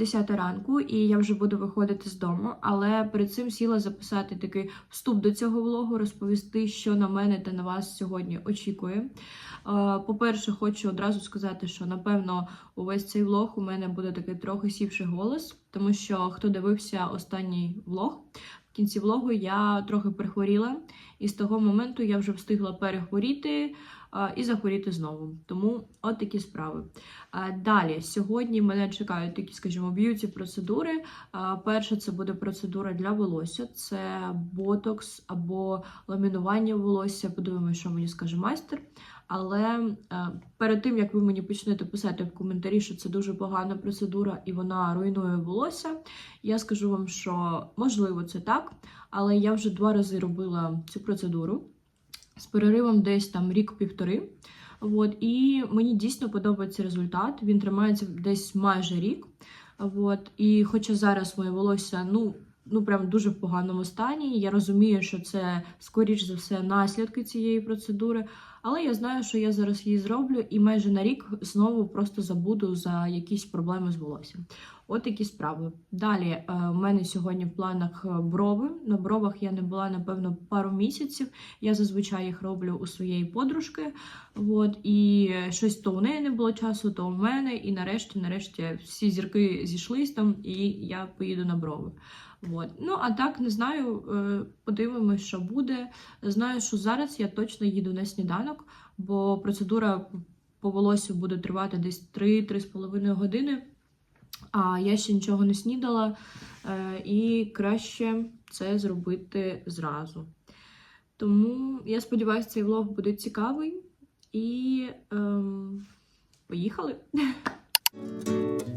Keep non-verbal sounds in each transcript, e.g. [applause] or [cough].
10 ранку, і я вже буду виходити з дому. Але перед цим сіла записати такий вступ до цього влогу, розповісти, що на мене та на вас сьогодні очікує. По-перше, хочу одразу сказати, що напевно увесь цей влог у мене буде такий трохи сівший голос, тому що хто дивився останній влог, в кінці влогу я трохи прихворіла, і з того моменту я вже встигла перехворіти і захворіти знову. Тому от такі справи. Далі, сьогодні мене чекають такі, скажімо, б'юті процедури. Перша це буде процедура для волосся, це ботокс або ламінування волосся. Подивимося, що мені скаже майстер. Але перед тим як ви мені почнете писати в коментарі, що це дуже погана процедура і вона руйнує волосся, я скажу вам, що можливо це так, але я вже два рази робила цю процедуру з переривом десь там рік-півтори. От, і мені дійсно подобається результат. Він тримається десь майже рік. От, і хоча зараз моє волосся, ну. Ну, прям дуже в поганому стані. Я розумію, що це скоріш за все наслідки цієї процедури, але я знаю, що я зараз її зроблю, і майже на рік знову просто забуду за якісь проблеми з волоссям. От такі справи. Далі е, у мене сьогодні в планах е, брови. На бровах я не була напевно пару місяців. Я зазвичай їх роблю у своєї подружки. От, і щось то у неї не було часу, то у мене. І нарешті, нарешті, всі зірки зійшлись там, і я поїду на брови. От. Ну, а так не знаю, е, подивимось, що буде. Знаю, що зараз я точно їду на сніданок, бо процедура по волосю буде тривати десь 3-3,5 години. А я ще нічого не снідала, е, і краще це зробити зразу. Тому я сподіваюся, цей влог буде цікавий. І ем, поїхали! [laughs]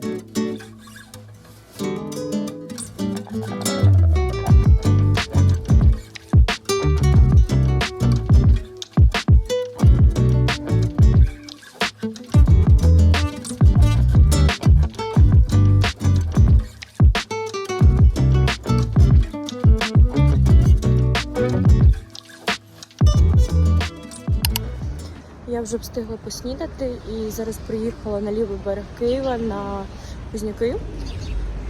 Я вже встигла поснідати і зараз приїхала на лівий берег Києва на Кузняки.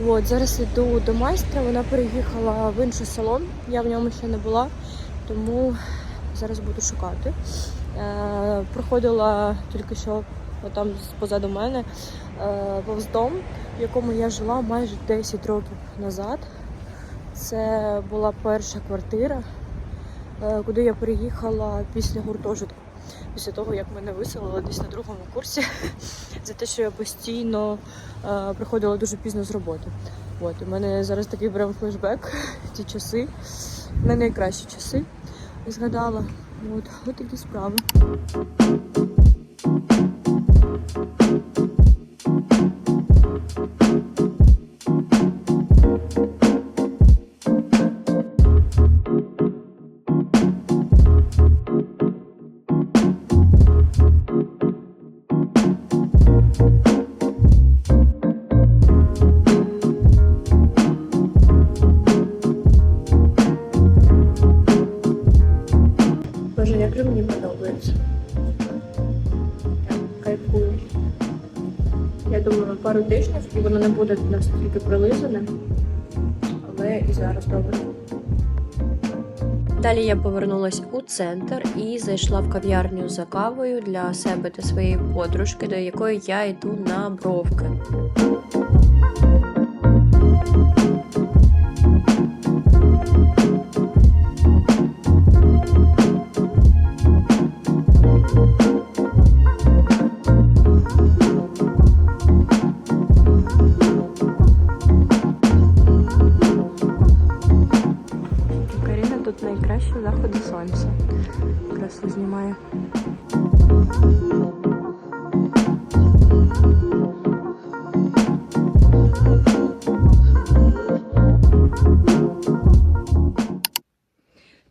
От, зараз йду до майстра, вона переїхала в інший салон, я в ньому ще не була, тому зараз буду шукати. Е, проходила тільки що там позаду мене е, повз дом, в якому я жила майже 10 років назад. Це була перша квартира, е, куди я приїхала після гуртожитку після того, як мене виселили десь на другому курсі, [laughs] за те, що я постійно е, приходила дуже пізно з роботи. От, у мене зараз такий прям флешбек, [laughs] ті часи, не найкращі часи, згадала. От, от такі справи. Далі я повернулася у центр і зайшла в кав'ярню за кавою для себе та своєї подружки, до якої я йду на бровки.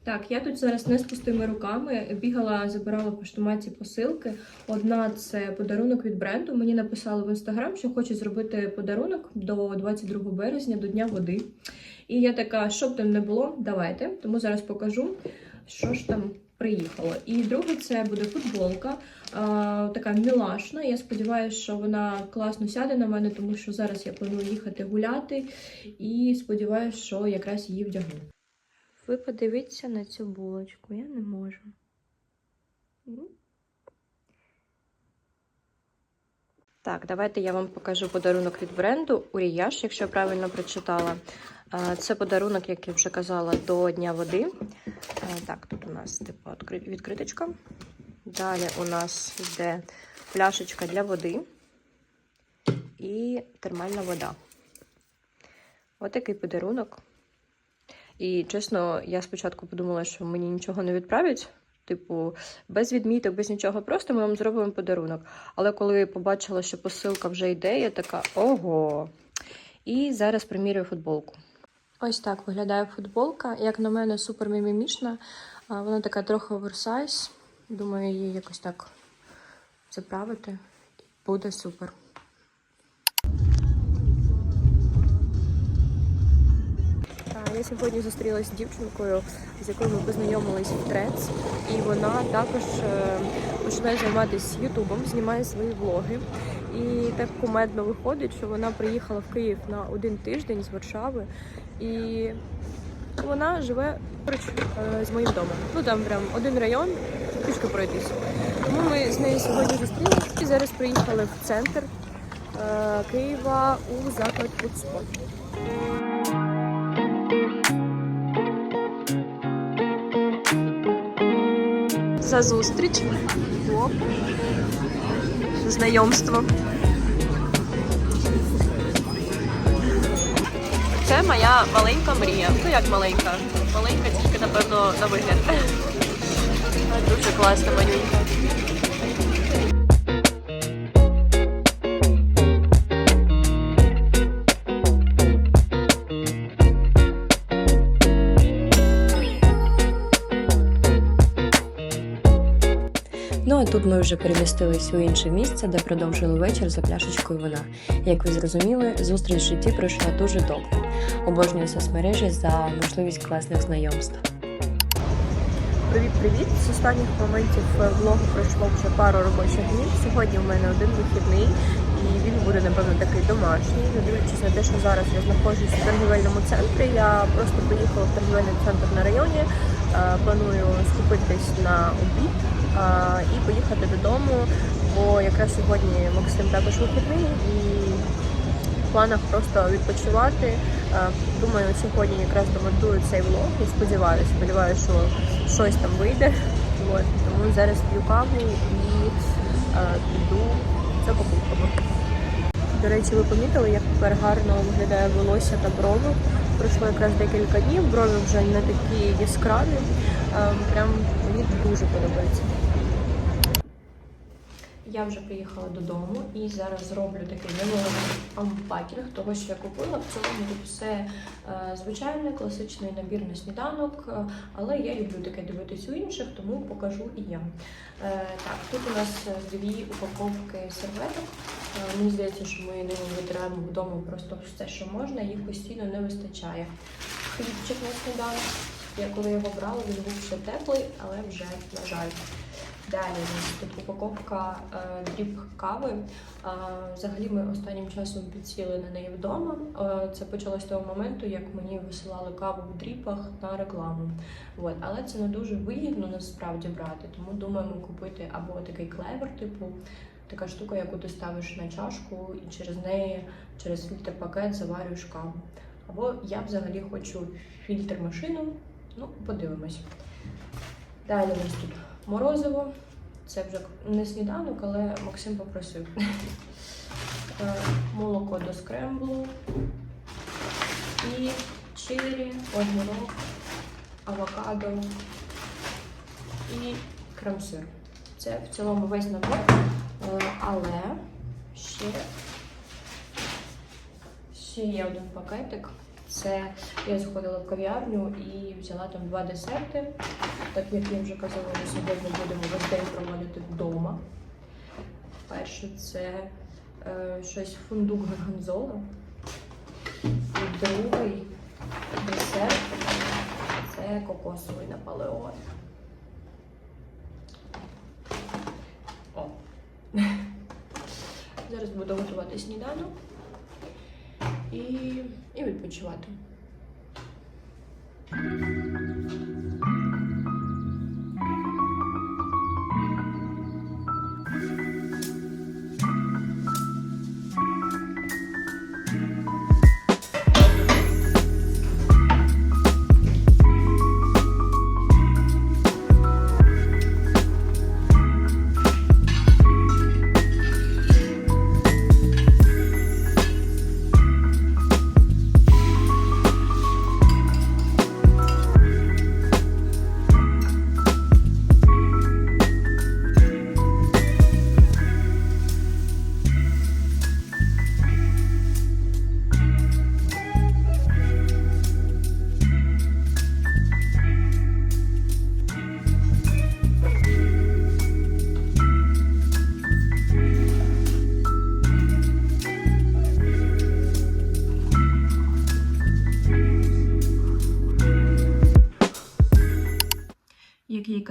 Так, я тут зараз не з пустими руками. Бігала, забирала в поштоматі посилки. Одна це подарунок від бренду. Мені написали в інстаграм, що хочуть зробити подарунок до 22 березня, до Дня води. І я така, що б там не було, давайте. Тому зараз покажу, що ж там приїхало. І друге, це буде футболка, е, така мілашна. Я сподіваюся, що вона класно сяде на мене, тому що зараз я планую їхати гуляти, і сподіваюся, що якраз її вдягну. Ви подивіться на цю булочку, я не можу. Так, давайте я вам покажу подарунок від бренду Уріяш, якщо я правильно прочитала. Це подарунок, як я вже казала, до Дня води. Так, тут у нас типу відкриточка. Далі у нас йде пляшечка для води і термальна вода. Отакий подарунок. І чесно, я спочатку подумала, що мені нічого не відправлять. Типу, без відміток, без нічого, просто ми вам зробимо подарунок. Але коли побачила, що посилка вже йде, я така ого. І зараз примірюю футболку. Ось так виглядає футболка. Як на мене, супер мімімішна. Вона така трохи оверсайз. Думаю, її якось так заправити. Буде супер. Я сьогодні зустрілася з дівчинкою, з якою ми познайомились в Трец, і вона також е, починає займатися Ютубом, знімає свої влоги. І так кумедно виходить, що вона приїхала в Київ на один тиждень з Варшави, і вона живе поруч е, з моїм домом. Ну там прям один район, пішки пройтись. Тому ми з нею сьогодні зустрілися і зараз приїхали в центр е, Києва у заклад Фудспот. За зустріч. Оп. Знайомство. Це моя маленька мрія. Ну як маленька? Маленька тільки, напевно, на вигляд. [laughs] Дуже класна малюнка. Тут ми вже перемістились у інше місце, де продовжили вечір за пляшечкою вина. Як ви зрозуміли, зустріч в житті пройшла дуже добре. Обожнюю соцмережі за можливість класних знайомств. Привіт-привіт! З останніх моментів е, влогу пройшло вже пару робочих днів. Сьогодні у мене один вихідний, і він буде, напевно, такий домашній. Не дивлячись на те, що зараз я знаходжусь у торгівельному центрі. Я просто поїхала в торгівельний центр на районі. Е, Планую скупитись на обід е, і поїхати додому, бо якраз сьогодні Максим також вихідний і в планах просто відпочивати. Е, Думаю, сьогодні якраз домонтую цей влог і сподіваюся, сподіваюся, що щось там вийде. От, тому зараз п'ю каву і піду за покупками. До речі, ви помітили, як тепер гарно виглядає волосся та брови. Пройшло якраз декілька днів, брови вже не такі яскраві. Е, Прям мені дуже подобається. Я вже приїхала додому і зараз зроблю такий невеликий ампакінг того, що я купила. В цілому тут все е, звичайний класичний набір на сніданок, е, але я люблю таке дивитись у інших, тому покажу і я. Е, так, тут у нас дві упаковки серветок. Мені здається, що ми ними витираємо вдома просто все, що можна, їх постійно не вистачає. Хлібчик на сніданок. Я коли його брала, він був ще теплий, але вже, на жаль. Далі тут упаковка е, дріб кави. Е, взагалі ми останнім часом підсіли на неї вдома. Е, це почалось з того моменту, як мені висилали каву в дріпах на рекламу. От. Але це не дуже вигідно насправді брати, тому думаємо купити або такий клевер, типу така штука, яку ти ставиш на чашку і через неї, через фільтр пакет заварюєш каву. Або я взагалі хочу фільтр машину. Ну, подивимось. Далі у нас тут морозиво. Це вже не сніданок, але Максим попросив. Е, Молоко до скремблу. І чилі, огірок, авокадо і крем-сир. Це в цілому весь набор. Е, Але ще, ще є один пакетик. Це я заходила в кав'ярню і взяла там два десерти. Так як я вже казала, ми сьогодні будемо весь день проводити вдома. Перше це е, щось фундук горгонзола. І другий десерт це кокосовий наполеон. О! [laughs] Зараз буду готувати сніданок і, і відпочивати.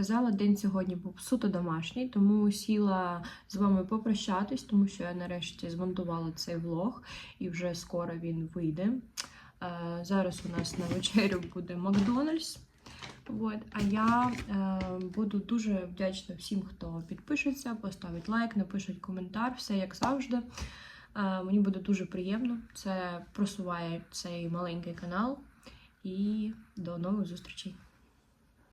Казала, день сьогодні був суто домашній, тому сіла з вами попрощатись, тому що я нарешті змонтувала цей влог і вже скоро він вийде. Е, Зараз у нас на вечерю буде Макдональдс. От. А я е, буду дуже вдячна всім, хто підпишеться, поставить лайк, напишуть коментар, все як завжди. Е, мені буде дуже приємно. Це просуває цей маленький канал. І до нових зустрічей!